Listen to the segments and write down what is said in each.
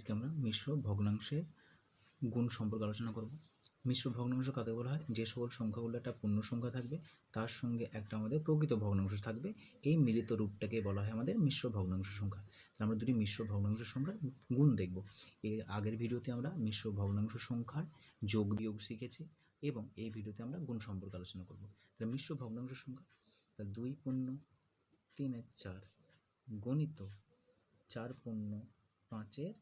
আজকে আমরা মিশ্র ভগ্নাংশের গুণ সম্পর্কে আলোচনা করব। মিশ্র ভগ্নাংশ কাদের বলা হয়? যে সকল সংখ্যাগুলো একটা পূর্ণ সংখ্যা থাকবে, তার সঙ্গে একটা আমাদের প্রকৃত ভগ্নাংশ থাকবে। এই মিলিত রূপটাকে বলা হয় আমাদের মিশ্র ভগ্নাংশ সংখ্যা। তাহলে আমরা দুটি মিশ্র ভগ্নাংশ সংখ্যার গুণ দেখব। এর আগের ভিডিওতে আমরা মিশ্র ভগ্নাংশ সংখ্যার যোগ বিয়োগ শিখেছি এবং এই ভিডিওতে আমরা গুণ সম্পর্কে আলোচনা করব। তাহলে মিশ্র ভগ্নাংশ সংখ্যা, তাহলে দুই পূর্ণ তিনের চার, গণিত চার পূর্ণ পাঁচের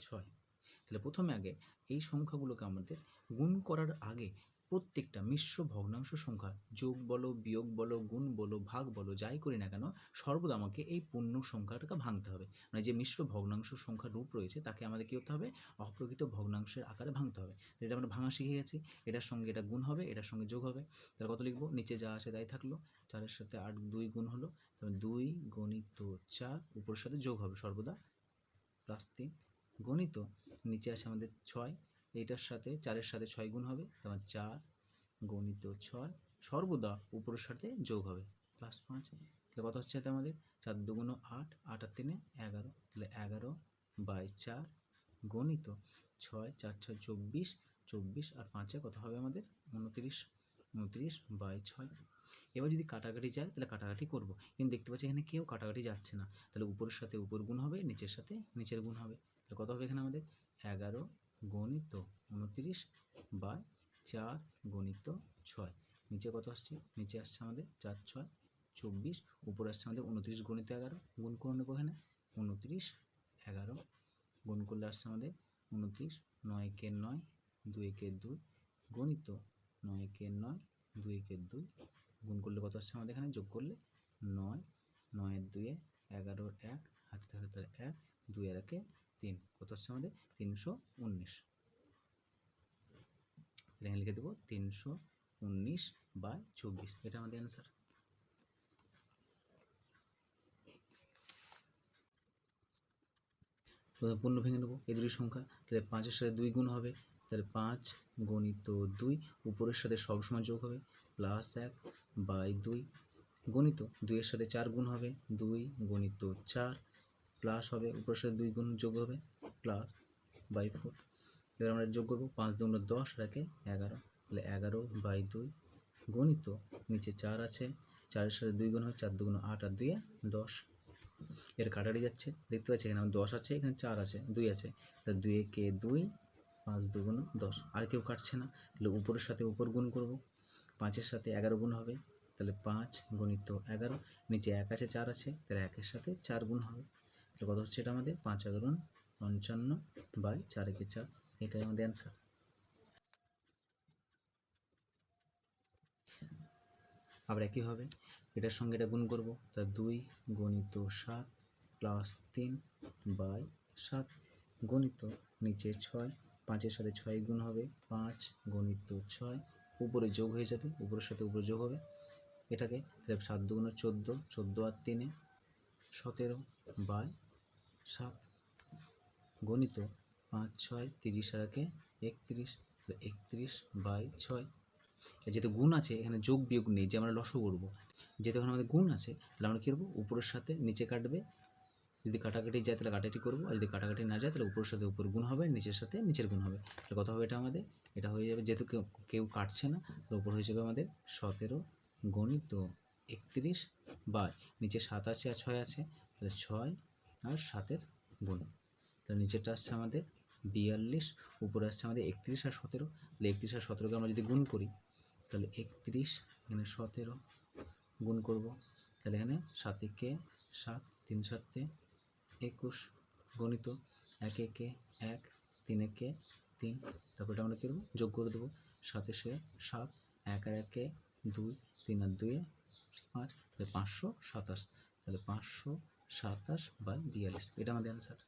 ছয়। তাহলে প্রথমে আগে এই সংখ্যাগুলোকে আমাদের গুণ করার আগে প্রত্যেকটা মিশ্র ভগ্নাংশ সংখ্যা যোগ বলো, বিয়োগ বলো, গুণ বলো, ভাগ বলো, যাই করি না কেন, সর্বদা আমাকে এই পূর্ণ সংখ্যাটাকে ভাঙতে হবে। মানে যে মিশ্র ভগ্নাংশ সংখ্যার রূপ রয়েছে তাকে আমাদের কী করতে হবে? অপ্রকৃত ভগ্নাংশের আকারে ভাঙতে হবে। এটা আমরা ভাঙা শিখে গেছি। এটার সঙ্গে এটা গুণ হবে, এটার সঙ্গে যোগ হবে। তাহলে কত লিখব? নিচে যা আছে তাই থাকল। চারের সাথে আট দুই গুণ হলো দুই গণিত চার, উপরের সাথে যোগ হবে সর্বদা। প্লাস তিন। গণিত, নিচে আছে আমাদের ছয়, এইটার সাথে চারের সাথে ছয় গুণ হবে তোমার চার, গণিত ছয়, সর্বদা উপরের সাথে যোগ হবে প্লাস পাঁচ তাহলে কত হচ্ছে এতে আমাদের? চার দুগুণ আট আট আর তিনে এগারো, তাহলে এগারো বাই চার, গণিত ছয়, চার ছয় চব্বিশ চব্বিশ আর পাঁচে কত হবে আমাদের? উনত্রিশ উনত্রিশ বাই ছয়। এবার যদি কাটাকাটি যায়, তাহলে কাটাকাটি করব। কিন্তু দেখতে পাচ্ছি এখানে কেউ কাটাকাটি যাচ্ছে না। তাহলে উপরের সাথে উপর গুণ হবে, নিচের সাথে নিচের গুণ হবে। তাহলে কত হবে এখানে আমাদের? এগারো গণিত উনত্রিশ বাই চার গণিত ছয়। নিচে কত আসছে? নিচে আসছে আমাদের চার, ছয়, চব্বিশ। উপরে আসছে আমাদের উনত্রিশ গণিত এগারো। গুণ করে নেব এখানে। উনত্রিশ, এগারো। গুণ করলে আসছে আমাদের উনত্রিশ নয় কে নয় দুই কে দুই। গণিত নয় কে নয় দুই কে দুই। গুণ করলে কত আসছে আমাদের এখানে? যোগ করলে নয়। নয়ের দুয়ে এগারোর এক, হাতে তাহলে এক। দুই আর একে তিন, কত আসছে আমাদের? তিনশো উনিশ। এখানে লিখে দেবো তিনশো উনিশ বাই চব্বিশ। এটা আমাদের অ্যান্সার প্রথমে পূর্ণ ভেঙে নেব এই দুটি সংখ্যা। তাহলে পাঁচের সাথে দুই গুণ হবে। তাহলে পাঁচ গণিত দুই, উপরের সাথে সবসময় যোগ হবে। প্লাস এক বাই দুই গণিত দুইয়ের সাথে চার গুণ হবে। দুই গণিত চার প্লাস হবে, উপরের সাথে দুই গুণ যোগ হবে প্লাস বাই ফোর এবার আমরা যোগ করব পাঁচ দুগুণ দশ রাখে এগারো। তাহলে এগারো বাই দুই গণিত নিচে চার আছে, চারের সাথে দুই গুণ হয়, চার দুগুণ আট, আর দুইয়ে দশ। এর কাটারি যাচ্ছে, দেখতে পাচ্ছি এখানে দশ আছে, এখানে চার আছে, দুই আছে। তাহলে দুই কে দুই? পাঁচ দুগুণ দশ। আর কেউ কাটছে না, তাহলে উপরের সাথে উপর গুণ করব। পাঁচের সাথে এগারো গুণ হবে, তাহলে পাঁচ গণিত এগারো। নিচে এক আছে, চার আছে, তাহলে একের সাথে চার গুণ হবে। কত হচ্ছে, এটা আমাদের পাঁচ এগারো পঞ্চান্ন বাই চার একে চার। এটাই আমাদের অ্যান্সার আবার একইভাবে এটার সঙ্গে এটা গুণ করব, তা দুই গণিত সাত প্লাস তিন বাই সাত গণিত নিচে ছয়, পাঁচের সাথে ছয় গুণ হবে, পাঁচ গণিত ছয়, উপরে যোগ হয়ে যাবে, উপরের সাথে উপরে যোগ হবে। এটাকে সাত দুগুণ চোদ্দ চোদ্দ আর তিনে সতেরো বাই সাত। গণিত পাঁচ, ছয়, তিরিশ আর একে একত্রিশ একত্রিশ বাই ছয়। যেহেতু গুণ আছে, এখানে যোগ বিয়োগ নেই, যে আমরা লসও করব। যেহেতু এখানে আমাদের গুণ আছে, তাহলে আমরা কী করব? উপরের সাথে নিচে কাটবে। যদি কাটাকাটি যায়, তাহলে কাটাকাটি করব। আর যদি কাটাকাটি না যায়, তাহলে উপরের সাথে উপর গুণ হবে, নিচের সাথে নিচের গুণ হবে। তাহলে কত হবে এটা আমাদের? এটা হয়ে যাবে, যেহেতু কেউ কেউ কাটছে না, তাহলে উপর হয়ে যাবে আমাদের সতেরো গণিত একত্রিশ বাই। নিচে সাত আছে আর ছয় আছে, তাহলে ছয় আর সাতের গুণ। তাহলে নিচেরটা আসছে আমাদের বিয়াল্লিশ, উপরে আসছে আমাদের একত্রিশ আর সতেরো। তাহলে একত্রিশ আর সতেরোকে আমরা যদি গুণ করি, তাহলে একত্রিশ এখানে সতেরো গুণ করব। তাহলে এখানে সাত একে সাত, তিন সাতে একুশ গণিত এক একে এক, তিন একে তিন। তারপরে আমরা কী করব? যোগ করে দেবো। সাতে সে সাত, এক আর একে দুই, তিন আর দুয়ে পাঁচ তাহলে পাঁচশো সাতাশ। তাহলে পাঁচশো সাতাশ বাই বিয়াল্লিশ। এটা আমাদের অ্যান্সার